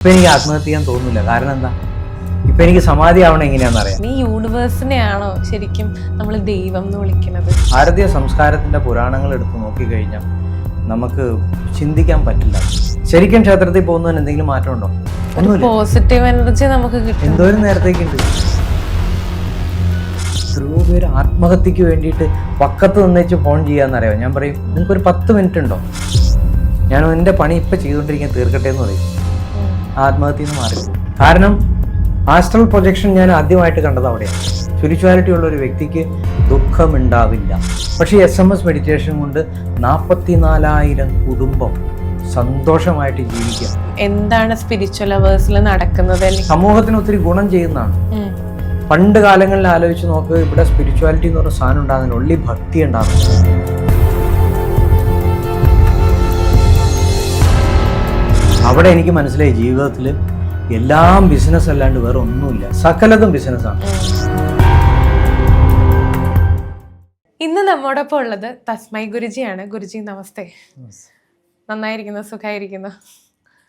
ഇപ്പൊ എനിക്ക് ആത്മഹത്യ ചെയ്യാൻ തോന്നുന്നില്ല. കാരണം എന്താ? ഇപ്പൊ എനിക്ക് സമാധി ആവണം എങ്ങനെയാണെന്ന് അറിയാം. നീ യൂണിവേഴ്സിനെയാണോ ശരിക്കും നമ്മൾ ദൈവം എന്ന് വിളിക്കുന്നത്? ഭാരതീയ സംസ്കാരത്തിന്റെ പുരാണങ്ങൾ എടുത്ത് നോക്കിക്കഴിഞ്ഞാൽ നമുക്ക് ചിന്തിക്കാൻ പറ്റില്ല. ശരിക്കും ക്ഷേത്രത്തിൽ പോകുന്നതിന് എന്തെങ്കിലും മാറ്റമുണ്ടോ ഒന്നുമില്ല. പോസിറ്റീവ് എനർജി നമുക്ക് കിട്ടും. എന്തോരം നേരത്തേക്കുണ്ട്. എത്രയോ പേര് ആത്മഹത്യക്ക് വേണ്ടിയിട്ട് പക്കത്ത് നിന്നേച്ച് ഫോൺ ചെയ്യാന്നറിയാം? ഞാൻ പറയും നിങ്ങൾക്ക് ഒരു പത്ത് മിനിറ്റ് ഉണ്ടോ? ഞാൻ എന്റെ പണി ഇപ്പൊ ചെയ്തുകൊണ്ടിരിക്കാൻ തീർക്കട്ടെ എന്ന് പറയും. ആത്മഹത്യ എന്ന് മാറി. കാരണം ആസ്ട്രൽ പ്രൊജക്ഷൻ ഞാൻ ആദ്യമായിട്ട് കണ്ടത് അവിടെയാണ്. സ്പിരിച്വാലിറ്റി ഉള്ള ഒരു വ്യക്തിക്ക് ദുഃഖമുണ്ടാവില്ല. പക്ഷേ എസ് എം എസ് മെഡിറ്റേഷൻ കൊണ്ട് നാൽപ്പത്തിനാലായിരം കുടുംബം സന്തോഷമായിട്ട് ജീവിക്കാം. എന്താണ് സ്പിരിച്വൽ അവേഴ്സിൽ നടക്കുന്നത്? സമൂഹത്തിന് ഒത്തിരി ഗുണം ചെയ്യുന്നതാണ്. പണ്ട് കാലങ്ങളിൽ ആലോചിച്ച് നോക്ക് ഇവിടെ സ്പിരിച്വാലിറ്റി എന്ന് പറഞ്ഞ സാധനം ഉണ്ടാകുന്നില്ല ഉള്ളി ഭക്തി ഉണ്ടാകുന്നു അവിടെ എനിക്ക് മനസ്സിലായി ജീവിതത്തിൽ എല്ലാം ബിസിനസ് അല്ലാണ്ട് വേറെ ഒന്നുമില്ല. സകലതും ബിസിനസ്സാണ് ഇന്ന് നമ്മോടൊപ്പം ഉള്ളത് തസ്മൈ ഗുരുജിയാണ്. ഗുരുജി നമസ്തേ. നന്നായിരിക്കുന്നു? സുഖമായിരിക്കുന്നു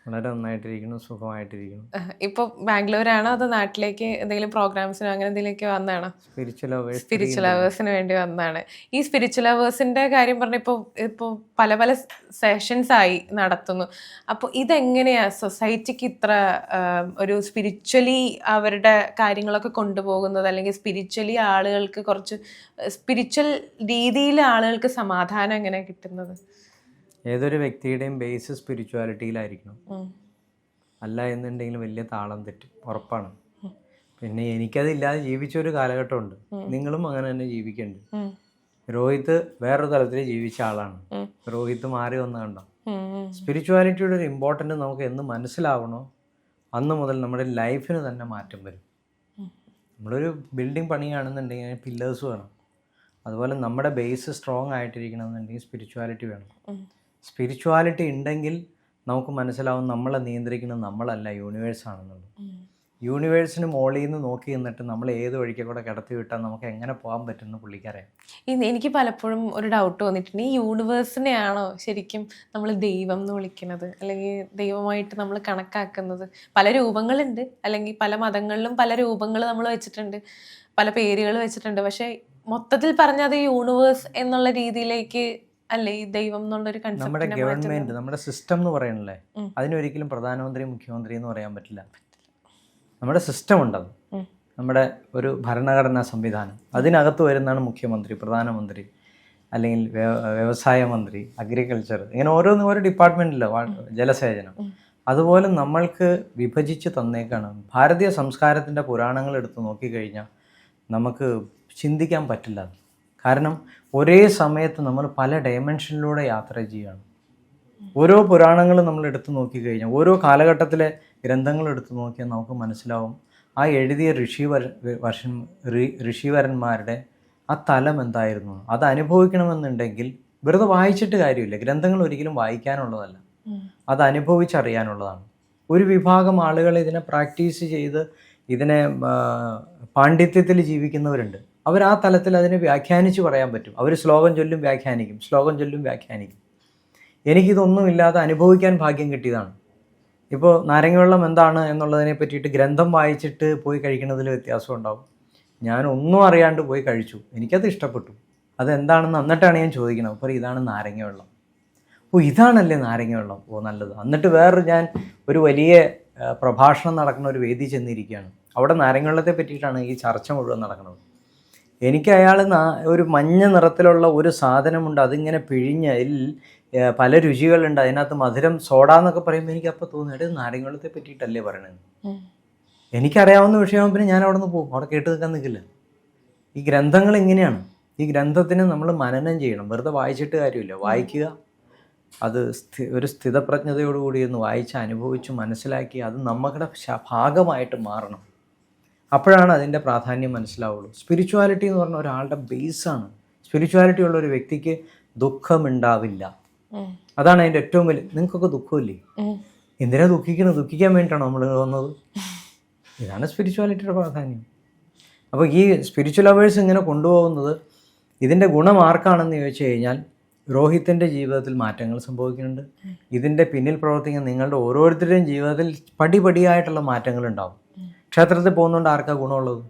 വളരെ നന്നായിട്ടിരിക്കുന്നു സുഖമായിട്ടിരിക്കുന്നു. ഇപ്പൊ ബാംഗ്ലൂരാണോ അതോ നാട്ടിലേക്ക് എന്തെങ്കിലും പ്രോഗ്രാംസിനോ അങ്ങനെ എന്തെങ്കിലുമൊക്കെ വന്നതാണോ സ്പിരിച്വൽ സ്പിരിച്വൽ അവേഴ്സിന് വേണ്ടി. വന്നതാണ് ഈ സ്പിരിച്വൽ അവേഴ്സിന്റെ കാര്യം പറഞ്ഞ ഇപ്പൊ ഇപ്പോൾ പല പല സെഷൻസ് ആയി നടത്തുന്നു. അപ്പോൾ ഇതെങ്ങനെയാ സൊസൈറ്റിക്ക് ഇത്ര ഒരു സ്പിരിച്വലി അവരുടെ കാര്യങ്ങളൊക്കെ കൊണ്ടുപോകുന്നത്? അല്ലെങ്കിൽ സ്പിരിച്വലി ആളുകൾക്ക് കുറച്ച് സ്പിരിച്വൽ രീതിയിൽ ആളുകൾക്ക് സമാധാനം എങ്ങനെ കിട്ടുന്നത്? ഏതൊരു വ്യക്തിയുടെയും ബേസ് സ്പിരിച്വാലിറ്റിയിലായിരിക്കണം. അല്ല എന്നുണ്ടെങ്കിൽ വലിയ താളം തെറ്റും. ഉറപ്പാണ്. പിന്നെ എനിക്കതില്ലാതെ ജീവിച്ച ഒരു കാലഘട്ടമുണ്ട്. നിങ്ങളും അങ്ങനെ തന്നെ ജീവിക്കണ്ട്. രോഹിത് വേറൊരു തലത്തിൽ ജീവിച്ച ആളാണ്. രോഹിത് മാറി വന്ന കണ്ടോ? ഉം, ഉം. സ്പിരിച്വാലിറ്റിയുടെ ഒരു ഇമ്പോർട്ടന്റ് നമുക്ക് എന്ന് മനസ്സിലാവണോ? അന്ന് മുതൽ നമ്മുടെ ലൈഫിന് തന്നെ മാറ്റം വരും. നമ്മളൊരു ബിൽഡിംഗ് പണിയാണെന്നുണ്ടെങ്കിൽ അതിന് പില്ലേഴ്സ് വേണം. അതുപോലെ നമ്മുടെ ബേസ് സ്ട്രോങ് ആയിട്ടിരിക്കണമെന്നുണ്ടെങ്കിൽ സ്പിരിച്വാലിറ്റി വേണം. സ്പിരിച്വാലിറ്റി ഉണ്ടെങ്കിൽ നമുക്ക് മനസ്സിലാവും നമ്മളെ നിയന്ത്രിക്കുന്നത് നമ്മളല്ല യൂണിവേഴ്സ് ആണെന്നുള്ളത്. യൂണിവേഴ്സിന് മോളിൽ നിന്ന് നോക്കി നിന്നിട്ട് നമ്മൾ ഏത് വഴിക്ക് കൂടെ കിടത്തി വിട്ടാൽ നമുക്ക് എങ്ങനെ പോകാൻ പറ്റുമെന്ന് പുള്ളിക്കറിയാം എനിക്ക് പലപ്പോഴും ഒരു ഡൗട്ട് വന്നിട്ടുണ്ട്. ഈ യൂണിവേഴ്സിനെയാണോ ശരിക്കും നമ്മൾ ദൈവം എന്ന് വിളിക്കുന്നത്? അല്ലെങ്കിൽ ദൈവമായിട്ട് നമ്മൾ കണക്കാക്കുന്നത്? പല രൂപങ്ങളുണ്ട്. അല്ലെങ്കിൽ പല മതങ്ങളിലും പല രൂപങ്ങൾ നമ്മൾ വെച്ചിട്ടുണ്ട്. പല പേരുകൾ വെച്ചിട്ടുണ്ട്. പക്ഷേ മൊത്തത്തിൽ പറഞ്ഞാൽ അത് യൂണിവേഴ്സ് എന്നുള്ള രീതിയിലേക്ക് അല്ലേ? ഈ ദൈവം എന്നുള്ളൊരു നമ്മുടെ ഗവൺമെന്റ് നമ്മുടെ സിസ്റ്റം എന്ന് പറയണല്ലേ. അതിനൊരിക്കലും പ്രധാനമന്ത്രി മുഖ്യമന്ത്രി എന്ന് പറയാൻ പറ്റില്ല. നമ്മുടെ സിസ്റ്റം ഉണ്ടത്. നമ്മുടെ ഒരു ഭരണഘടനാ സംവിധാനം. അതിനകത്ത് വരുന്നതാണ് മുഖ്യമന്ത്രി പ്രധാനമന്ത്രി അല്ലെങ്കിൽ വ്യവസായ മന്ത്രി അഗ്രികൾച്ചർ ഇങ്ങനെ ഓരോന്നും ഓരോ ഡിപ്പാർട്ട്മെന്റിലോ ജലസേചനം. അതുപോലെ നമ്മൾക്ക് വിഭജിച്ച് തന്നേക്കാണ്. ഭാരതീയ സംസ്കാരത്തിന്റെ പുരാണങ്ങൾ എടുത്ത് നോക്കിക്കഴിഞ്ഞാൽ നമുക്ക് ചിന്തിക്കാൻ പറ്റില്ല. അത് കാരണം ഒരേ സമയത്ത് നമ്മൾ പല ഡയമെൻഷനിലൂടെ യാത്ര ചെയ്യുകയാണ്. ഓരോ പുരാണങ്ങളും നമ്മൾ എടുത്തു നോക്കിക്കഴിഞ്ഞാൽ ഓരോ കാലഘട്ടത്തിലെ ഗ്രന്ഥങ്ങൾ എടുത്തു നോക്കിയാൽ നമുക്ക് മനസ്സിലാവും ആ എഴുതിയ ഋഷിവര വർഷൻ ഋഷിവരന്മാരുടെ ആ തലം എന്തായിരുന്നു. അത് അനുഭവിക്കണമെന്നുണ്ടെങ്കിൽ വെറുതെ വായിച്ചിട്ട് കാര്യമില്ല. ഗ്രന്ഥങ്ങൾ ഒരിക്കലും വായിക്കാനുള്ളതല്ല. അത് അനുഭവിച്ചറിയാനുള്ളതാണ്. ഒരു വിഭാഗം ആളുകൾ ഇതിനെ പ്രാക്ടീസ് ചെയ്ത് ഇതിനെ പാണ്ഡിത്യത്തിൽ ജീവിക്കുന്നവരുണ്ട്. അവർ ആ തലത്തിൽ അതിനെ വ്യാഖ്യാനിച്ച് പറയാൻ പറ്റും. അവർ ശ്ലോകം ചൊല്ലും വ്യാഖ്യാനിക്കും. ശ്ലോകം ചൊല്ലും വ്യാഖ്യാനിക്കും. എനിക്കിതൊന്നുമില്ലാതെ അനുഭവിക്കാൻ ഭാഗ്യം കിട്ടിയതാണ്. ഇപ്പോൾ നാരങ്ങവെള്ളം എന്താണ് എന്നുള്ളതിനെ പറ്റിയിട്ട് ഗ്രന്ഥം വായിച്ചിട്ട് പോയി കഴിക്കുന്നതിൽ വ്യത്യാസം ഉണ്ടാവും. ഞാൻ ഒന്നും അറിയാണ്ട് പോയി കഴിച്ചു. എനിക്കത് ഇഷ്ടപ്പെട്ടു. അതെന്താണെന്ന് എന്നിട്ടാണ് ഞാൻ ചോദിക്കുന്നത്. അപ്പോൾ ഇതാണ് നാരങ്ങവെള്ളം. ഓ ഇതാണല്ലേ നാരങ്ങവെള്ളം? ഓ നല്ലത്. എന്നിട്ട് വേറൊരു ഞാൻ ഒരു വലിയ പ്രഭാഷണം നടക്കുന്ന ഒരു വേദി ചെന്നിരിക്കുകയാണ്. അവിടെ നാരങ്ങവെള്ളത്തെ പറ്റിയിട്ടാണ് ഈ ചർച്ച മുഴുവൻ നടക്കുന്നത്. എനിക്ക് അയാൾ ഒരു മഞ്ഞ നിറത്തിലുള്ള ഒരു സാധനമുണ്ട് അതിങ്ങനെ പിഴിഞ്ഞ് അതിൽ പല രുചികളുണ്ട്. അതിനകത്ത് മധുരം സോഡ എന്നൊക്കെ പറയുമ്പോൾ എനിക്ക് അപ്പോൾ തോന്നിയിട്ട് നാരങ്ങളത്തെ പറ്റിയിട്ടല്ലേ പറയണത്. എനിക്കറിയാവുന്ന വിഷയമാകുമ്പോൾ പിന്നെ ഞാൻ അവിടെ നിന്ന് പോകും. അവിടെ കേട്ട് നിൽക്കാൻ നിൽക്കില്ല ഈ ഗ്രന്ഥങ്ങൾ എങ്ങനെയാണ് ഈ ഗ്രന്ഥത്തിന് നമ്മൾ മനനം ചെയ്യണം. വെറുതെ വായിച്ചിട്ട് കാര്യമില്ല. വായിക്കുക. അത് സ്ഥി ഒരു സ്ഥിതപ്രജ്ഞതയോടുകൂടി ഒന്ന് വായിച്ച് അനുഭവിച്ച് മനസ്സിലാക്കി അത് നമ്മുടെ ഭാഗമായിട്ട് മാറണം. അപ്പോഴാണ് അതിന്റെ പ്രാധാന്യം മനസ്സിലാവുള്ളൂ. സ്പിരിച്വാലിറ്റി എന്ന് പറഞ്ഞ ഒരാളുടെ ബേസാണ് സ്പിരിച്വാലിറ്റി ഉള്ള ഒരു വ്യക്തിക്ക് ദുഃഖമുണ്ടാവില്ല. അതാണ് അതിന്റെ ഏറ്റവും വലിയ നിങ്ങൾക്കൊക്കെ ദുഃഖമില്ലേ. എന്തിനാ ദുഃഖിക്കണം ദുഃഖിക്കാൻ വേണ്ടിയിട്ടാണ് നമ്മൾ വന്നത്? ഇതാണ് സ്പിരിച്വാലിറ്റിയുടെ പ്രാധാന്യം. അപ്പോൾ ഈ സ്പിരിച്വൽ അവേഴ്സ് ഇങ്ങനെ കൊണ്ടുപോകുന്നത് ഇതിന്റെ ഗുണം ആർക്കാണെന്ന് ചോദിച്ചു കഴിഞ്ഞാൽ രോഹിത്തിന്റെ ജീവിതത്തിൽ മാറ്റങ്ങൾ സംഭവിക്കുന്നുണ്ട്. ഇതിന്റെ പിന്നിൽ പ്രവർത്തിക്കുന്ന നിങ്ങളുടെ ഓരോരുത്തരുടെയും ജീവിതത്തിൽ പടിപടിയായിട്ടുള്ള മാറ്റങ്ങൾ ഉണ്ടാവും. ക്ഷേത്രത്തിൽ പോകുന്നതുകൊണ്ട് ആർക്കാ ഗുണമുള്ളത്?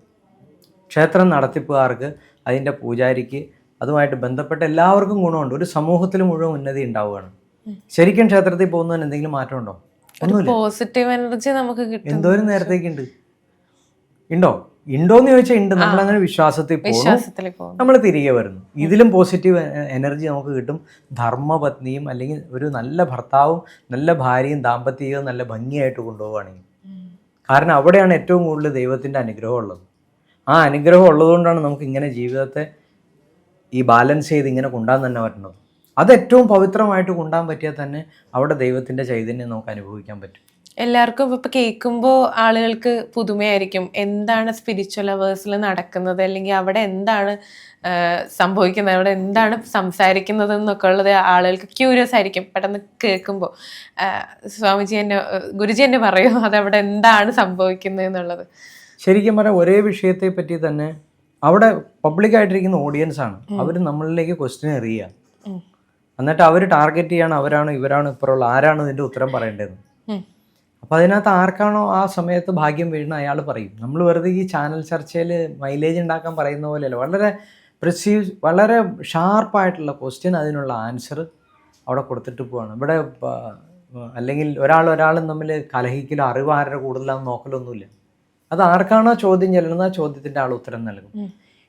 ക്ഷേത്രം നടത്തിപ്പുകാർക്ക് അതിന്റെ പൂജാരിക്ക് അതുമായിട്ട് ബന്ധപ്പെട്ട എല്ലാവർക്കും ഗുണമുണ്ട്. ഒരു സമൂഹത്തിൽ മുഴുവൻ ഉന്നതി ഉണ്ടാവുകയാണ്. ശരിക്കും ക്ഷേത്രത്തിൽ പോകുന്നതിന് എന്തെങ്കിലും മാറ്റമുണ്ടോ? പോസിറ്റീവ് എനർജി നമുക്ക് കിട്ടും. എന്തോരം നേരത്തേക്കുണ്ട്? ഉണ്ടോ? ഉണ്ടോന്ന് ചോദിച്ചാൽ ഉണ്ട്. നമ്മളങ്ങനെ വിശ്വാസത്തിൽ പോകുന്നു. വിശ്വാസത്തിൽ പോകും നമ്മൾ തിരികെ വരുന്നു. ഇതിലും പോസിറ്റീവ് എനർജി നമുക്ക് കിട്ടും. ധർമ്മപത്നിയും അല്ലെങ്കിൽ ഒരു നല്ല ഭർത്താവും നല്ല ഭാര്യയും ദാമ്പത്യവും നല്ല ഭംഗിയായിട്ട് കൊണ്ടുപോവുകയാണെങ്കിൽ. കാരണം അവിടെയാണ് ഏറ്റവും കൂടുതൽ ദൈവത്തിന്റെ അനുഗ്രഹം ഉള്ളത്. ആ അനുഗ്രഹം ഉള്ളതുകൊണ്ടാണ് നമുക്ക് ഇങ്ങനെ ജീവിതത്തെ ഈ ബാലൻസ് ചെയ്ത് ഇങ്ങനെ കൊണ്ടാന്ന് തന്നെ പറ്റുന്നത്. അത് ഏറ്റവും പവിത്രമായിട്ട് കൊണ്ടാൻ പറ്റിയാൽ തന്നെ അവിടെ ദൈവത്തിന്റെ ചൈതന്യം നമുക്ക് അനുഭവിക്കാൻ പറ്റും. എല്ലാവർക്കും ഇപ്പൊ കേൾക്കുമ്പോൾ ആളുകൾക്ക് പുതുമയായിരിക്കും. എന്താണ് സ്പിരിച്വൽ അവേഴ്സിൽ നടക്കുന്നത്? അല്ലെങ്കിൽ അവിടെ എന്താണ് സംഭവിക്കുന്നത്? അവിടെ എന്താണ് സംസാരിക്കുന്നത് എന്നൊക്കെ ഉള്ളത് ആളുകൾക്ക് ക്യൂരിയസ് ആയിരിക്കും പെട്ടെന്ന് കേൾക്കുമ്പോൾ സ്വാമിജി എന്നെ ഗുരുജി എന്നെ പറയൂ അതവിടെ എന്താണ് സംഭവിക്കുന്നത് എന്നുള്ളത്. ശരിക്കും പറഞ്ഞാൽ ഒരേ വിഷയത്തെ പറ്റി തന്നെ അവിടെ പബ്ലിക് ആയിട്ടിരിക്കുന്ന ഓഡിയൻസ് ആണ്. അവർ നമ്മളിലേക്ക് ക്വസ്റ്റ്യൻ എറിയുക. എന്നിട്ട് അവർ ടാർഗറ്റ് ചെയ്യാണ് അവരാണ് ഇവരാണ് ഇപ്പുറമുള്ള ആരാണ് ഇതിന്റെ ഉത്തരം പറയേണ്ടത്. അപ്പോൾ അതിനകത്ത് ആർക്കാണോ ആ സമയത്ത് ഭാഗ്യം വീഴുന്ന അയാൾ പറയും. നമ്മൾ വെറുതെ ഈ ചാനൽ ചർച്ചയിൽ മൈലേജ് ഉണ്ടാക്കാൻ പറയുന്ന പോലെയല്ല. വളരെ പ്രിസീവ് വളരെ ഷാർപ്പായിട്ടുള്ള ക്വസ്റ്റ്യൻ അതിനുള്ള ആൻസർ അവിടെ കൊടുത്തിട്ട് പോവാണ്. ഇവിടെ അല്ലെങ്കിൽ ഒരാൾ ഒരാളും തമ്മിൽ കലഹിക്കലോ അറിവ് ആരുടെ കൂടുതലാണെന്ന് നോക്കലൊന്നുമില്ല. അത് ആർക്കാണോ ചോദ്യം ചെല്ലുന്നത് ആ ചോദ്യത്തിന്റെ ആൾ ഉത്തരം നൽകും.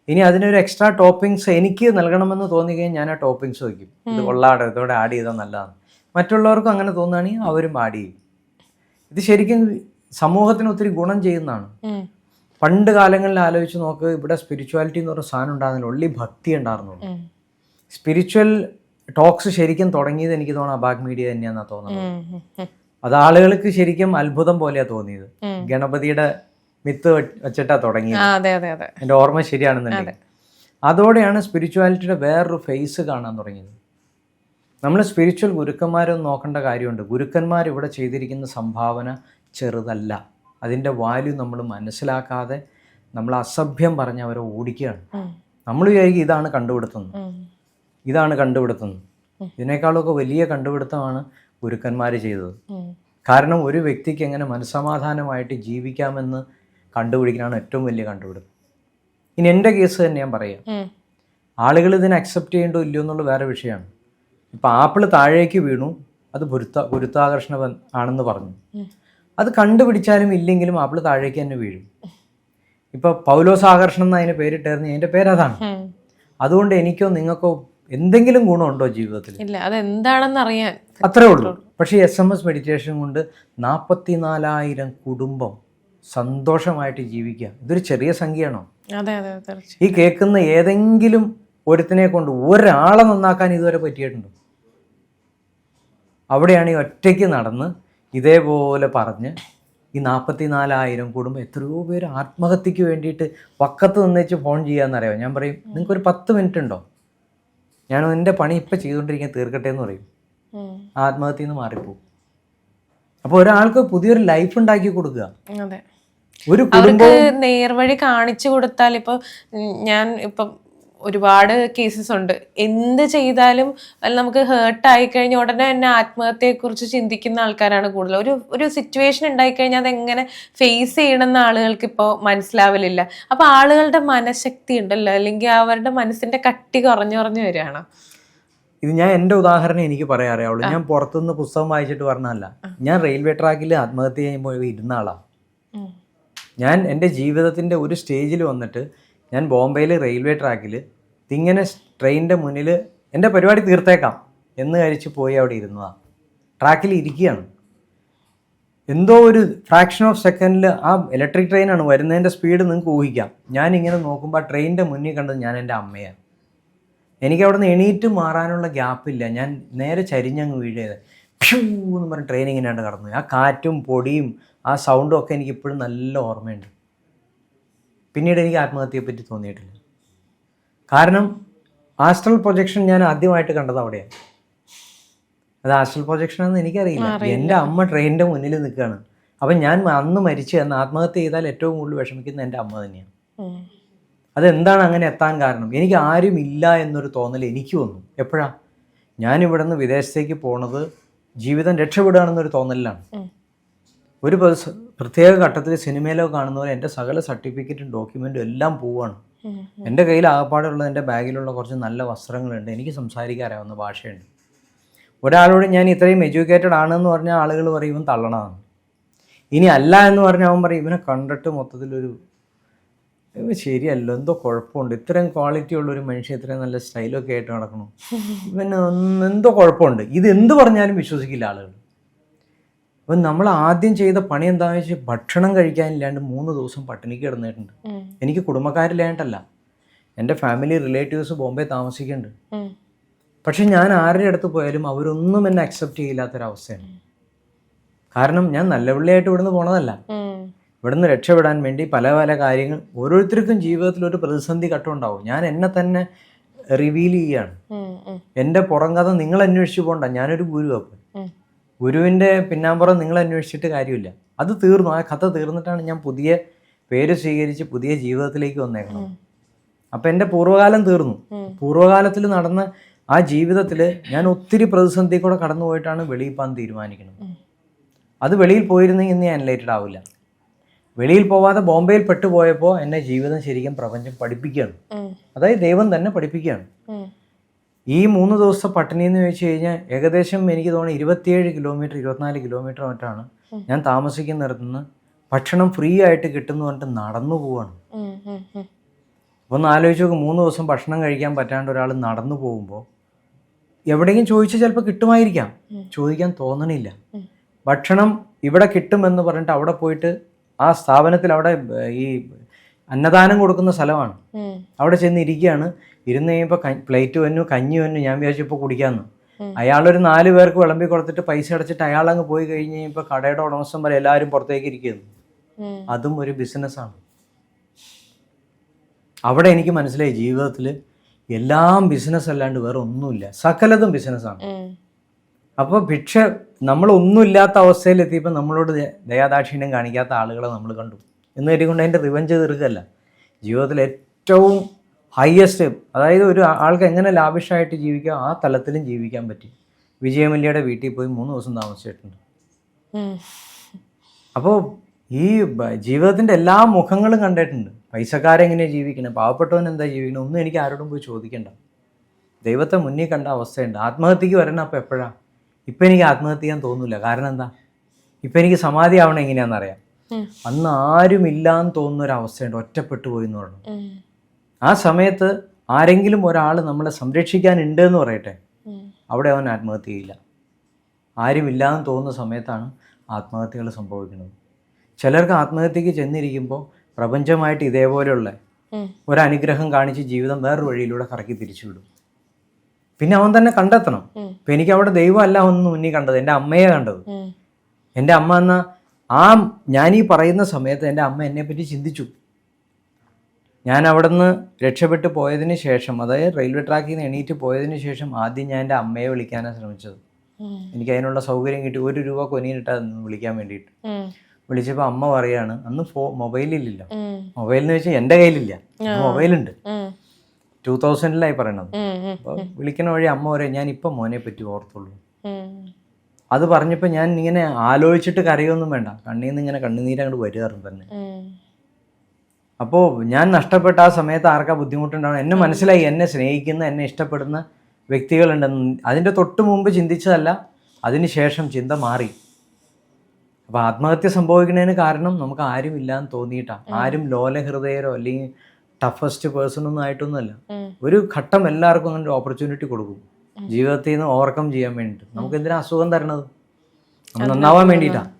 ഇനി അതിനൊരു എക്സ്ട്രാ ടോപ്പിങ്സ് എനിക്ക് നൽകണമെന്ന് തോന്നി കഴിഞ്ഞാൽ ഞാൻ ആ ടോപ്പിങ്സ് വയ്ക്കും ഇത് കൊള്ളാടെ ഇതോടെ ആഡ് ചെയ്താൽ നല്ലതാണ് മറ്റുള്ളവർക്കും അങ്ങനെ തോന്നുകയാണെങ്കിൽ അവരും ആഡ് ചെയ്യും. ഇത് ശരിക്കും സമൂഹത്തിന് ഒത്തിരി ഗുണം ചെയ്യുന്നതാണ്. പണ്ട് കാലങ്ങളിൽ ആലോചിച്ച് നോക്ക് ഇവിടെ സ്പിരിച്വാലിറ്റി എന്ന് പറഞ്ഞ സാധനം ഉണ്ടാകുന്നില്ല ഉള്ളി ഭക്തി ഉണ്ടായിരുന്നുള്ളൂ സ്പിരിച്വൽ ടോക്സ് ശരിക്കും തുടങ്ങിയത് എനിക്ക് തോന്നുന്നു അബാഗ് മീഡിയ തന്നെയാന്നാ തോന്നുന്നത്. അത് ആളുകൾക്ക് ശരിക്കും അത്ഭുതം പോലെയാ തോന്നിയത്. ഗണപതിയുടെ മിത്ത് വെച്ചിട്ടാ തുടങ്ങിയത്. എന്റെ എന്റെ ഓർമ്മ ശരിയാണെന്നുണ്ടെങ്കിൽ. അതോടെയാണ് സ്പിരിച്വാലിറ്റിയുടെ വേറൊരു ഫേസ് കാണാൻ തുടങ്ങിയത്. നമ്മൾ സ്പിരിച്വൽ ഗുരുക്കന്മാരൊന്നും നോക്കേണ്ട കാര്യമുണ്ട്. ഗുരുക്കന്മാർ ഇവിടെ ചെയ്തിരിക്കുന്ന സംഭാവന ചെറുതല്ല. അതിന്റെ വാല്യൂ നമ്മൾ മനസ്സിലാക്കാതെ നമ്മൾ അസഭ്യം പറഞ്ഞ് അവരെ ഓടിക്കുകയാണ്. നമ്മൾ വിചാരിക്കും ഇതാണ് കണ്ടുപിടുത്തുന്നത് ഇതാണ് കണ്ടുപിടുത്തുന്നത് ഇതിനേക്കാളൊക്കെ വലിയ കണ്ടുപിടുത്തമാണ് ഗുരുക്കന്മാർ ചെയ്തത്. കാരണം ഒരു വ്യക്തിക്ക് എങ്ങനെ മനസ്സമാധാനമായിട്ട് ജീവിക്കാമെന്ന് കണ്ടുപിടിക്കാനാണ് ഏറ്റവും വലിയ കണ്ടുപിടുത്തം. ഇനി എന്റെ കേസ് തന്നെ ഞാൻ പറയാം. ആളുകൾ ഇതിനെ അക്സെപ്റ്റ് ചെയ്യണ്ടോ ഇല്ലയോ എന്നുള്ള വേറെ വിഷയമാണ്. ഇപ്പം ആപ്പിൾ താഴേക്ക് വീണു അത് ഗുരുത്ത ഗുരുത്വാകർഷണ ആണെന്ന് പറഞ്ഞു. അത് കണ്ടുപിടിച്ചാലും ഇല്ലെങ്കിലും ആപ്പിൾ താഴേക്ക് തന്നെ വീഴും. ഇപ്പൊ പൗലോസ് ആകർഷണം എന്ന് അതിന് പേരിട്ടായിരുന്നു അതിന്റെ പേരതാണ് അതാണ് അതുകൊണ്ട് എനിക്കോ നിങ്ങൾക്കോ എന്തെങ്കിലും ഗുണമുണ്ടോ ജീവിതത്തിൽ ഇല്ല അതെന്താണെന്ന് അറിയാൻ അത്രേ ഉള്ളൂ. പക്ഷേ എസ് എം എസ് മെഡിറ്റേഷൻ കൊണ്ട് നാൽപ്പത്തി നാലായിരം കുടുംബം സന്തോഷമായിട്ട് ജീവിക്കുക. ഇതൊരു ചെറിയ സംഖ്യയാണോ? ഈ കേൾക്കുന്ന ഏതെങ്കിലും ഒരുത്തിനെ കൊണ്ട് ഒരാളെ നന്നാക്കാൻ ഇതുവരെ പറ്റിയിട്ടുണ്ടോ? അവിടെയാണ് ഈ ഒറ്റയ്ക്ക് നടന്ന് ഇതേപോലെ പറഞ്ഞ് ഈ നാൽപ്പത്തി നാലായിരം കുടുംബം എത്രയോ പേര് ആത്മഹത്യക്ക് വേണ്ടിയിട്ട് പക്കത്ത് നിന്നേച്ച് ഫോൺ ചെയ്യാമെന്നറിയാം ഞാൻ പറയും നിങ്ങൾക്ക് ഒരു പത്ത് മിനിറ്റ് ഉണ്ടോ? ഞാൻ എന്റെ പണി ഇപ്പം ചെയ്തുകൊണ്ടിരിക്കാൻ തീർക്കട്ടെ എന്ന് പറയും. ആത്മഹത്യ ആത്മഹത്യയിൽ നിന്ന് മാറിപ്പോകും അപ്പോൾ ഒരാൾക്ക് പുതിയൊരു ലൈഫ് ഉണ്ടാക്കി കൊടുക്കുക. ഒരു അവർക്ക് നേർവഴി കാണിച്ചു കൊടുത്താൽ ഇപ്പൊ ഞാൻ ഇപ്പം ഒരുപാട് കേസസ് ഉണ്ട്. എന്ത് ചെയ്താലും അല്ല നമുക്ക് ഹേർട്ട് ആയി കഴിഞ്ഞ ഉടനെ തന്നെ ആത്മഹത്യയെക്കുറിച്ച് ചിന്തിക്കുന്ന ആൾക്കാരാണ് കൂടുതൽ. ഒരു ഒരു സിറ്റുവേഷൻ ഉണ്ടായി കഴിഞ്ഞാൽ അതെങ്ങനെ ഫേസ് ചെയ്യണമെന്ന് ആളുകൾക്ക് ഇപ്പോൾ മനസ്സിലാവലില്ല. അപ്പോൾ ആളുകളുടെ മനഃശക്തി ഉണ്ടല്ലോ? അല്ലെങ്കിൽ അവരുടെ മനസ്സിന്റെ കട്ടി കുറഞ്ഞു കുറഞ്ഞു വരികയാണ്? ഇത് ഞാൻ എന്റെ ഉദാഹരണം എനിക്ക് പറയാൻ അറിയാവുള്ളൂ ഞാൻ പുറത്തുനിന്ന് പുസ്തകം വായിച്ചിട്ട് പറഞ്ഞല്ല ഞാൻ റെയിൽവേ ട്രാക്കിൽ ആത്മഹത്യ ചെയ്യുമ്പോൾ ഇരുന്ന ആളാണ് ഞാൻ എന്റെ ജീവിതത്തിന്റെ ഒരു സ്റ്റേജിൽ വന്നിട്ട് ഞാൻ ബോംബെയിൽ റെയിൽവേ ട്രാക്കിൽ തിങ്ങനെ ട്രെയിനിന്റെ മുന്നിൽ എന്റെ പരിപാടി തീർത്തേക്കാം എന്ന് കഴിച്ച് പോയി അവിടെ ഇരുന്നതാണ് ട്രാക്കിൽ ഇരിക്കുകയാണ് എന്തോ ഒരു ഫ്രാക്ഷൻ ഓഫ് സെക്കൻഡിൽ ആ ഇലക്ട്രിക് ട്രെയിനാണ് വരുന്നതിന്റെ സ്പീഡ് നിങ്ങൾക്ക് ഊഹിക്കാം. ഞാൻ ഇങ്ങനെ നോക്കുമ്പോൾ ആ ട്രെയിനിന്റെ മുന്നിൽ കണ്ടത് ഞാൻ എന്റെ അമ്മയാണ്. എനിക്ക് അവിടെ നിന്ന് എണീറ്റ് മാറാനുള്ള ഗ്യാപ്പില്ല ഞാൻ നേരെ ചരിഞ്ഞങ്ങ് വീഴേത്. പ്ഷ്യൂ എന്ന് പറഞ്ഞ് ട്രെയിൻ ഇങ്ങനെയാണ് കടന്നു. ആ കാറ്റും പൊടിയും ആ സൗണ്ടും ഒക്കെ എനിക്ക് ഇപ്പോഴും നല്ല ഓർമ്മയുണ്ട്. പിന്നീട് എനിക്ക് ആത്മഹത്യയെ പറ്റി തോന്നിയിട്ടില്ല. കാരണം ആസ്ട്രൽ പ്രൊജക്ഷൻ ഞാൻ ആദ്യമായിട്ട് കണ്ടത് അവിടെയാണ് അത് ആസ്ട്രൽ പ്രൊജക്ഷൻ എന്ന് എനിക്കറിയില്ല. എന്റെ അമ്മ ട്രെയിനിന്റെ മുന്നിൽ നിൽക്കുകയാണ്. അപ്പം ഞാൻ അന്ന് മരിച്ചു എന്ന് ആത്മഹത്യ ചെയ്താൽ ഏറ്റവും കൂടുതൽ വിഷമിക്കുന്ന എന്റെ അമ്മ തന്നെയാണ്. അതെന്താണ് അങ്ങനെ എത്താൻ കാരണം? എനിക്ക് ആരും ഇല്ല എന്നൊരു തോന്നൽ എനിക്ക് വന്നു. എപ്പോഴാണ് ഞാൻ ഇവിടെ നിന്ന് വിദേശത്തേക്ക് പോണത് ജീവിതം രക്ഷപ്പെടുകയാണെന്നൊരു തോന്നലിലാണ്. ഒരു പ്രത്യേക ഘട്ടത്തിൽ സിനിമയിലോ കാണുന്ന പോലെ എന്റെ സകല സർട്ടിഫിക്കറ്റും ഡോക്യുമെന്റും എല്ലാം പോവാണ്. എന്റെ കയ്യിൽ ആകപ്പാടുള്ള എന്റെ ബാഗിലുള്ള കുറച്ച് നല്ല വസ്ത്രങ്ങളുണ്ട്. എനിക്ക് സംസാരിക്കാൻ അറിയാവുന്ന ഭാഷയുണ്ട്. ഒരാളോട് ഞാൻ ഇത്രയും എഡ്യൂക്കേറ്റഡ് ആണെന്ന് പറഞ്ഞാൽ ആളുകൾ പറയും ഇവൻ തള്ളണതാണ്. ഇനി അല്ല എന്ന് പറഞ്ഞാൽ അവൻ പറയും ഇവനെ കണ്ടിട്ട് മൊത്തത്തിലൊരു ഇവൻ ശരിയല്ലോ എന്തോ കുഴപ്പമുണ്ട്. ഇത്രയും ക്വാളിറ്റി ഉള്ള ഒരു മനുഷ്യൻ ഇത്രയും നല്ല സ്റ്റൈലൊക്കെ ആയിട്ട് നടക്കണം. ഇവന് ഒന്ന് എന്തോ കുഴപ്പമുണ്ട്. ഇത് എന്ത് പറഞ്ഞാലും വിശ്വസിക്കില്ല ആളുകൾ. അപ്പം നമ്മൾ ആദ്യം ചെയ്ത പണി എന്താണെന്ന് വെച്ചാൽ ഭക്ഷണം കഴിക്കാനില്ലാണ്ട് മൂന്ന് ദിവസം പട്ടിണിക്ക് കിടന്നിട്ടുണ്ട്. എനിക്ക് കുടുംബക്കാരില്ലായിട്ടല്ല എന്റെ ഫാമിലി റിലേറ്റീവ്സ് ബോംബെ താമസിക്കുന്നുണ്ട്. പക്ഷെ ഞാൻ ആരുടെ അടുത്ത് പോയാലും അവരൊന്നും എന്നെ അക്സെപ്റ്റ് ചെയ്യില്ലാത്തൊരവസ്ഥയാണ് കാരണം ഞാൻ നല്ല പിള്ളിയായിട്ട് ഇവിടുന്ന് പോണതല്ല. ഇവിടുന്ന് രക്ഷപ്പെടാൻ വേണ്ടി പല പല കാര്യങ്ങൾ ഓരോരുത്തർക്കും ജീവിതത്തിൽ ഒരു പ്രതിസന്ധി ഘട്ടമുണ്ടാവും ഞാൻ എന്നെ തന്നെ റിവീൽ ചെയ്യാണ്. എന്റെ പുറം കഥ നിങ്ങൾ അന്വേഷിച്ചു പോണ്ട ഞാനൊരു ഗുരു അപ്പം ഉം. ഗുരുവിന്റെ പിന്നാമ്പുറം നിങ്ങൾ അന്വേഷിച്ചിട്ട് കാര്യമില്ല. അത് തീർന്നു. ആ കഥ തീർന്നിട്ടാണ് ഞാൻ പുതിയ പേര് സ്വീകരിച്ച് പുതിയ ജീവിതത്തിലേക്ക് വന്നേക്കണം അപ്പം എന്റെ പൂർവകാലം തീർന്നു. പൂർവകാലത്തിൽ നടന്ന ആ ജീവിതത്തിൽ ഞാൻ ഒത്തിരി പ്രതിസന്ധി കൂടെ കടന്നു പോയിട്ടാണ് വെളിയിൽ പോകാൻ തീരുമാനിക്കുന്നത്. അത് വെളിയിൽ പോയിരുന്നെങ്കിൽ ഇന്ന് ഞാൻ ആവില്ല. വെളിയിൽ പോവാതെ ബോംബെയിൽ പെട്ടുപോയപ്പോൾ എന്നെ ജീവിതം ശരിക്കും പ്രപഞ്ചം പഠിപ്പിക്കുകയാണ്. അതായത് ദൈവം തന്നെ പഠിപ്പിക്കുകയാണ്. ഈ മൂന്ന് ദിവസത്തെ പട്ടിണി എന്ന് ചോദിച്ചു കഴിഞ്ഞാൽ ഏകദേശം എനിക്ക് തോന്നുന്നു ഇരുപത്തിയേഴ് കിലോമീറ്റർ ഇരുപത്തിനാല് കിലോമീറ്റർ മറ്റാണ്. ഞാൻ താമസിക്കുന്നിടത്ത് നിന്ന് ഭക്ഷണം ഫ്രീ ആയിട്ട് കിട്ടുന്നു പറഞ്ഞിട്ട് നടന്നു പോവാണ്. ഒന്ന് ആലോചിച്ച് നോക്ക് മൂന്ന് ദിവസം ഭക്ഷണം കഴിക്കാൻ പറ്റാണ്ട് ഒരാൾ നടന്നു പോകുമ്പോൾ എവിടെയെങ്കിലും ചോദിച്ചാൽ ചിലപ്പോൾ കിട്ടുമായിരിക്കാം. ചോദിക്കാൻ തോന്നണില്ല. ഭക്ഷണം ഇവിടെ കിട്ടുമെന്ന് പറഞ്ഞിട്ട് അവിടെ പോയിട്ട് ആ സ്ഥാപനത്തിൽ അവിടെ ഈ അന്നദാനം കൊടുക്കുന്ന സ്ഥലമാണ്. അവിടെ ചെന്ന് ഇരിക്കുകയാണ് ഇരുന്ന് കഴിയുമ്പോൾ പ്ലേറ്റ് വന്നു കഞ്ഞി വന്നു ഞാൻ വിചാരിച്ചു ഇപ്പോൾ കുടിക്കാമെന്ന് അയാളൊരു നാല് പേർക്ക് വിളമ്പി കൊടുത്തിട്ട് പൈസ അടച്ചിട്ട് അയാൾ അങ്ങ് പോയി കഴിഞ്ഞ് കഴിയുമ്പോൾ കടയുടെ ഉടമസ്ഥൻ വരെ എല്ലാവരും പുറത്തേക്ക് ഇരിക്കുന്നു. അതും ഒരു ബിസിനസ്സാണ് അവിടെ എനിക്ക് മനസ്സിലായി ജീവിതത്തിൽ എല്ലാം ബിസിനസ് അല്ലാണ്ട് വേറെ ഒന്നുമില്ല. സകലതും ബിസിനസ്സാണ് അപ്പൊ അപ്പോൾ ഭിക്ഷ നമ്മളൊന്നുമില്ലാത്ത അവസ്ഥയിൽ എത്തിയപ്പോൾ നമ്മളോട് ദയാദാക്ഷിണ്യം കാണിക്കാത്ത ആളുകളെ നമ്മൾ കണ്ടു. എന്ന് കരുതിക്കൊണ്ട് അതിന്റെ റിവഞ്ച് തീർക്കല്ല ജീവിതത്തിൽ ഏറ്റവും ഹയസ്റ്റ് അതായത് ഒരു ആൾക്ക് എങ്ങനെ ലാവിഷായിട്ട് ജീവിക്കാം ആ തലത്തിലും ജീവിക്കാൻ പറ്റി. വിജയമല്യയുടെ വീട്ടിൽ പോയി മൂന്ന് ദിവസം താമസിച്ചിട്ടുണ്ട്. അപ്പോൾ ഈ ജീവിതത്തിന്റെ എല്ലാ മുഖങ്ങളും കണ്ടിട്ടുണ്ട്. പൈസക്കാരെങ്ങനെയാണ് ജീവിക്കണം? പാവപ്പെട്ടവൻ എന്താ ജീവിക്കണം? ഒന്നും എനിക്ക് ആരോടും പോയി ചോദിക്കണ്ട. ദൈവത്തെ മുന്നിൽ കണ്ട അവസ്ഥയുണ്ട്. ആത്മഹത്യക്ക് വരണം അപ്പോൾ എപ്പോഴാണ് ഇപ്പം എനിക്ക് ആത്മഹത്യ ചെയ്യാൻ തോന്നില്ല കാരണം എന്താ? ഇപ്പം എനിക്ക് സമാധി ആവണം എങ്ങനെയാണെന്നറിയാം. അന്ന് ആരുമില്ലാന്ന് തോന്നുന്ന ഒരു അവസ്ഥയുണ്ട് ഒറ്റപ്പെട്ടു പോയി എന്ന് പറഞ്ഞു ആ സമയത്ത് ആരെങ്കിലും ഒരാൾ നമ്മളെ സംരക്ഷിക്കാൻ ഉണ്ട് എന്ന് പറയട്ടെ അവിടെ അവൻ ആത്മഹത്യ ചെയ്യില്ല. ആരുമില്ലാന്ന് തോന്നുന്ന സമയത്താണ് ആത്മഹത്യകൾ സംഭവിക്കുന്നത്. ചിലർക്ക് ആത്മഹത്യക്ക് ചെന്നിരിക്കുമ്പോൾ പ്രപഞ്ചമായിട്ട് ഇതേപോലെയുള്ള. ഒരനുഗ്രഹം കാണിച്ച് ജീവിതം വേറൊരു വഴിയിലൂടെ കറക്കി തിരിച്ചുവിടും പിന്നെ അവൻ തന്നെ കണ്ടെത്തണം. ഇപ്പം എനിക്ക് അവിടെ ദൈവമല്ല ഒന്ന് മുന്നിൽ കണ്ടത്. എന്റെ അമ്മയെ കണ്ടത്. എന്റെ അമ്മ എന്ന ആ ഞാൻ ഈ പറയുന്ന സമയത്ത് എന്റെ അമ്മ എന്നെ പറ്റി ചിന്തിച്ചു. ഞാൻ അവിടുന്ന് രക്ഷപ്പെട്ട് പോയതിന് ശേഷം അതായത് റെയിൽവേ ട്രാക്കിൽ നിന്ന് എണീറ്റ് പോയതിന് ശേഷം ആദ്യം ഞാൻ എന്റെ അമ്മയെ വിളിക്കാനാണ് ശ്രമിച്ചത്. എനിക്ക് അതിനുള്ള സൗകര്യം കിട്ടി. ഒരു രൂപ കൊനിയിട്ടാ വിളിക്കാൻ വേണ്ടിയിട്ട്. വിളിച്ചപ്പോ വിളിച്ചപ്പോൾ അമ്മ പറയാണ് അന്ന് ഫോ മൊബൈലില്ല. മൊബൈൽ എന്ന് വെച്ചാൽ എന്റെ കയ്യിലില്ല. മൊബൈലുണ്ട്. ടൂ തൗസൻഡിലായി പറയണത്. അപ്പോൾ വിളിക്കണ വഴി അമ്മ പറയും ഞാൻ ഇപ്പം മോനെ പറ്റി ഓർത്തുള്ളൂ. അത് പറഞ്ഞപ്പോൾ ഞാൻ ഇങ്ങനെ ആലോചിച്ചിട്ട് കരയൊന്നും വേണ്ട. കണ്ണിൽ നിന്ന് ഇങ്ങനെ കണ്ണുനീരങ്ങോട്ട് വരികയായിരുന്നു തന്നെ. അപ്പോ അപ്പോൾ ഞാൻ നഷ്ടപ്പെട്ട ആ സമയത്ത് ആർക്കാ ബുദ്ധിമുട്ടുണ്ടാവണം? എന്നെ മനസ്സിലായി. എന്നെ സ്നേഹിക്കുന്ന എന്നെ ഇഷ്ടപ്പെടുന്ന വ്യക്തികളുണ്ടെന്ന്. അതിന്റെ തൊട്ട് മുമ്പ് ചിന്തിച്ചതല്ല അതിനുശേഷം ചിന്ത മാറി. അപ്പോൾ ആത്മഹത്യ സംഭവിക്കുന്നതിന് കാരണം നമുക്ക് ആരും ഇല്ലാന്ന് തോന്നിയിട്ടാണ് ആരും ലോലഹൃദയരോ അല്ലെങ്കിൽ ടഫസ്റ്റ് പേഴ്സൺ ഒന്നും ആയിട്ടൊന്നുമല്ല ഒരു ഘട്ടം എല്ലാവർക്കും അങ്ങനെ ഓപ്പർച്യൂണിറ്റി കൊടുക്കും. ജീവിതത്തിൽ നിന്ന് ഓവർകം ചെയ്യാൻ വേണ്ടിയിട്ട് നമുക്ക് എന്തിനാ അസുഖം തരണത്? നമ്മൾ നന്നാവാൻ വേണ്ടിയിട്ടാണ്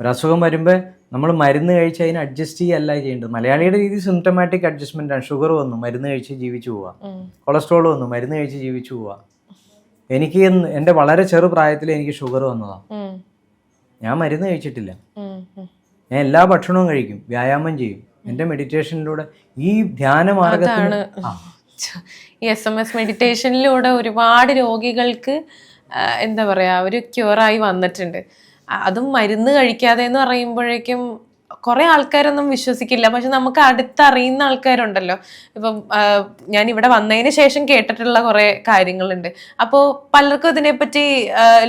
ഒരു അസുഖം വരുമ്പോൾ നമ്മൾ മരുന്ന് കഴിച്ച് അതിനെ അഡ്ജസ്റ്റ് ചെയ്യല്ല ചെയ്യേണ്ടത്. മലയാളിയുടെ രീതി സിംറ്റമാറ്റിക് അഡ്ജസ്റ്റ്മെന്റ് ആണ്. ഷുഗർ വന്നു മരുന്ന് കഴിച്ച് ജീവിച്ചു പോവുക കൊളസ്ട്രോൾ വന്നു മരുന്ന് കഴിച്ച് ജീവിച്ചു പോവുക എനിക്ക് എന്റെ എന്റെ വളരെ ചെറു പ്രായത്തിൽ എനിക്ക് ഷുഗർ വന്നതാ. ഞാൻ മരുന്ന് കഴിച്ചിട്ടില്ല. ഞാൻ എല്ലാ ഭക്ഷണവും കഴിക്കും വ്യായാമം ചെയ്യും. എന്റെ മെഡിറ്റേഷനിലൂടെ ഈ ധ്യാന മാർഗത്തിന് ഈ എസ് എം എസ് മെഡിറ്റേഷനിലൂടെ ഒരുപാട് രോഗികൾക്ക് എന്താ പറയുക ഒരു ക്യൂറായി വന്നിട്ടുണ്ട്. അതും മരുന്ന് കഴിക്കാതെ എന്ന് പറയുമ്പോഴേക്കും കുറെ ആൾക്കാരൊന്നും വിശ്വസിക്കില്ല. പക്ഷെ നമുക്ക് അടുത്തറിയുന്ന ആൾക്കാരുണ്ടല്ലോ. ഇപ്പം ഞാൻ ഇവിടെ വന്നതിന് ശേഷം കേട്ടിട്ടുള്ള കുറെ കാര്യങ്ങളുണ്ട്. അപ്പോൾ പലർക്കും ഇതിനെപ്പറ്റി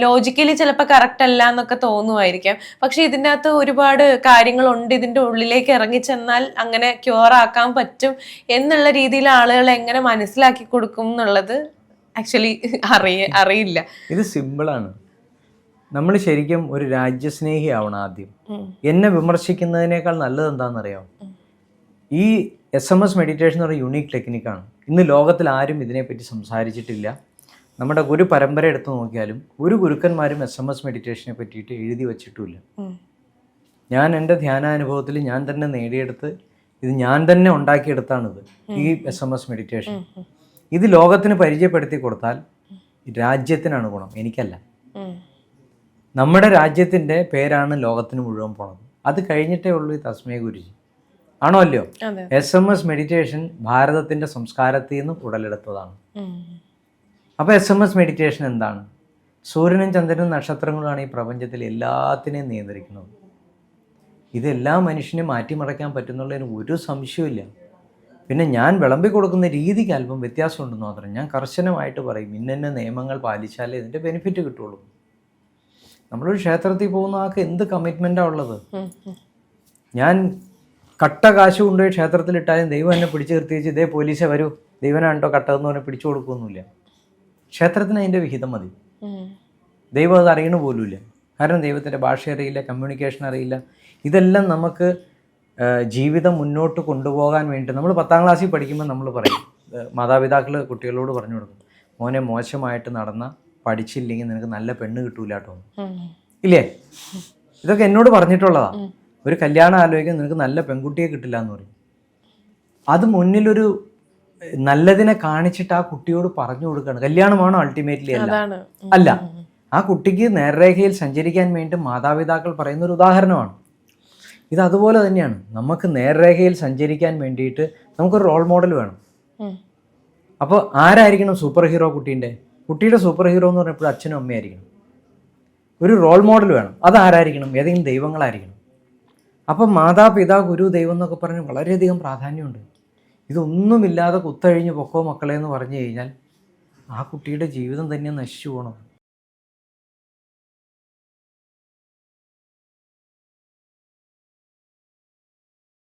ലോജിക്കലി ചിലപ്പോൾ കറക്റ്റ് അല്ല എന്നൊക്കെ തോന്നുമായിരിക്കാം. പക്ഷെ ഇതിന്റെ അകത്ത് ഒരുപാട് കാര്യങ്ങളുണ്ട്. ഇതിന്റെ ഉള്ളിലേക്ക് ഇറങ്ങി ചെന്നാൽ അങ്ങനെ ക്യൂർ ആക്കാൻ പറ്റും എന്നുള്ള രീതിയിൽ ആളുകളെ എങ്ങനെ മനസ്സിലാക്കി കൊടുക്കും എന്നുള്ളത് ആക്ച്വലി അറിയ അറിയില്ല. ഇത് സിമ്പിളാണ് നമ്മൾ ശരിക്കും ഒരു രാജ്യസ്നേഹി ആവണം ആദ്യം എന്നെ വിമർശിക്കുന്നതിനേക്കാൾ നല്ലത് എന്താണെന്നറിയാം ഈ എസ് എം എസ് മെഡിറ്റേഷൻ എന്ന് പറയുന്ന യുണീക്ക് ടെക്നിക്കാണ് ഇന്ന് ലോകത്തിൽ ആരും ഇതിനെപ്പറ്റി സംസാരിച്ചിട്ടില്ല. നമ്മുടെ ഗുരു പരമ്പര എടുത്ത് നോക്കിയാലും ഒരു ഗുരുക്കന്മാരും എസ് എം എസ് മെഡിറ്റേഷനെ പറ്റിയിട്ട് എഴുതി വച്ചിട്ടുമില്ല. ഞാൻ എന്റെ ധ്യാനാനുഭവത്തിൽ ഞാൻ തന്നെ നേടിയെടുത്ത് ഇത് ഞാൻ തന്നെ ഉണ്ടാക്കിയെടുത്താണിത് ഈ എസ് എം എസ് മെഡിറ്റേഷൻ ഇത് ലോകത്തിന് പരിചയപ്പെടുത്തി കൊടുത്താൽ രാജ്യത്തിനാണ് ഗുണം. എനിക്കല്ല. നമ്മുടെ രാജ്യത്തിന്റെ പേരാണ് ലോകത്തിന് മുഴുവൻ പോണത്. അത് കഴിഞ്ഞിട്ടേ ഉള്ളൂ ഈ തസ്മയ ഗുരുജി. ആണോ അല്ലയോ? എസ് എം എസ് മെഡിറ്റേഷൻ ഭാരതത്തിന്റെ സംസ്കാരത്തിൽ നിന്ന് ഉടലെടുത്തതാണ്. അപ്പോൾ എസ് എം എസ് മെഡിറ്റേഷൻ എന്താണ്? സൂര്യനും ചന്ദ്രനും നക്ഷത്രങ്ങളുമാണ് ഈ പ്രപഞ്ചത്തിൽ എല്ലാത്തിനെയും നിയന്ത്രിക്കുന്നത്. ഇതെല്ലാ മനുഷ്യനും മാറ്റിമറയ്ക്കാൻ പറ്റുന്നുള്ളതിന് ഒരു സംശയവും പിന്നെ ഞാൻ വിളമ്പി കൊടുക്കുന്ന രീതിക്ക് അല്പം വ്യത്യാസമുണ്ടെന്ന് മാത്രം ഞാൻ കർശനമായിട്ട് പറയും. ഇന്ന നിയമങ്ങൾ പാലിച്ചാലേ ഇതിന്റെ ബെനിഫിറ്റ് കിട്ടുള്ളൂ. നമ്മളൊരു ക്ഷേത്രത്തിൽ പോകുന്ന ആൾക്ക് എന്ത് കമ്മിറ്റ്മെന്റാണ് ഉള്ളത്. ഞാൻ കട്ട കാശ് കൊണ്ടുപോയി ക്ഷേത്രത്തിലിട്ടാലും ദൈവം എന്നെ പിടിച്ചു നിർത്തി വെച്ച് ഇതേ പോലീസെ വരൂ. ദൈവനാണ്ടോ കട്ടതെന്ന് പറഞ്ഞ് പിടിച്ചു കൊടുക്കുകയൊന്നുമില്ല ക്ഷേത്രത്തിന് അതിന്റെ വിഹിതം മതി. ദൈവം അത് അറിയണ പോലുമില്ല. കാരണം ദൈവത്തിന്റെ ഭാഷ അറിയില്ല കമ്മ്യൂണിക്കേഷൻ അറിയില്ല. ഇതെല്ലാം നമുക്ക് ജീവിതം മുന്നോട്ട് കൊണ്ടുപോകാൻ വേണ്ടി നമ്മൾ പത്താം ക്ലാസ്സിൽ പഠിക്കുമ്പോൾ നമ്മൾ പറയും. മാതാപിതാക്കൾ കുട്ടികളോട് പറഞ്ഞു കൊടുക്കും. മോനെ മോശമായിട്ട് നടന്ന പഠിച്ചില്ലെങ്കിൽ നിനക്ക് നല്ല പെണ്ണ് കിട്ടൂല കേട്ടോ. ഇല്ലേ? ഇതൊക്കെ എന്നോട് പറഞ്ഞിട്ടുള്ളതാ. ഒരു കല്യാണം ആലോചിക്കാൻ നിനക്ക് നല്ല പെൺകുട്ടിയെ കിട്ടില്ല എന്ന് പറയും. അത് മുന്നിലൊരു നല്ലതിനെ കാണിച്ചിട്ട് ആ കുട്ടിയോട് പറഞ്ഞു കൊടുക്കുകയാണ് കല്യാണമാണോ അൾട്ടിമേറ്റ്ലി അല്ല? അല്ല. ആ കുട്ടിക്ക് നേർരേഖയിൽ സഞ്ചരിക്കാൻ വേണ്ടി മാതാപിതാക്കൾ പറയുന്ന ഒരു ഉദാഹരണമാണ്. ഇത് അതുപോലെ തന്നെയാണ്. നമുക്ക് നേർരേഖയിൽ സഞ്ചരിക്കാൻ വേണ്ടിയിട്ട് നമുക്കൊരു റോൾ മോഡൽ വേണം. അപ്പോൾ ആരായിരിക്കണം സൂപ്പർ ഹീറോ കുട്ടീന്റെ? കുട്ടിയുടെ സൂപ്പർ ഹീറോ എന്ന് പറഞ്ഞപ്പോൾ അച്ഛനും അമ്മയായിരിക്കണം ഒരു റോൾ മോഡൽ വേണം. അതാരായിരിക്കണം? ഏതെങ്കിലും ദൈവങ്ങളായിരിക്കണം. അപ്പം മാതാപിതാ ഗുരു ദൈവം എന്നൊക്കെ പറഞ്ഞ് വളരെയധികം പ്രാധാന്യമുണ്ട്. ഇതൊന്നുമില്ലാതെ കുത്തഴിഞ്ഞ് പൊക്കോ മക്കളെ എന്ന് പറഞ്ഞു കഴിഞ്ഞാൽ ആ കുട്ടിയുടെ ജീവിതം തന്നെ നശിച്ചു പോകണം.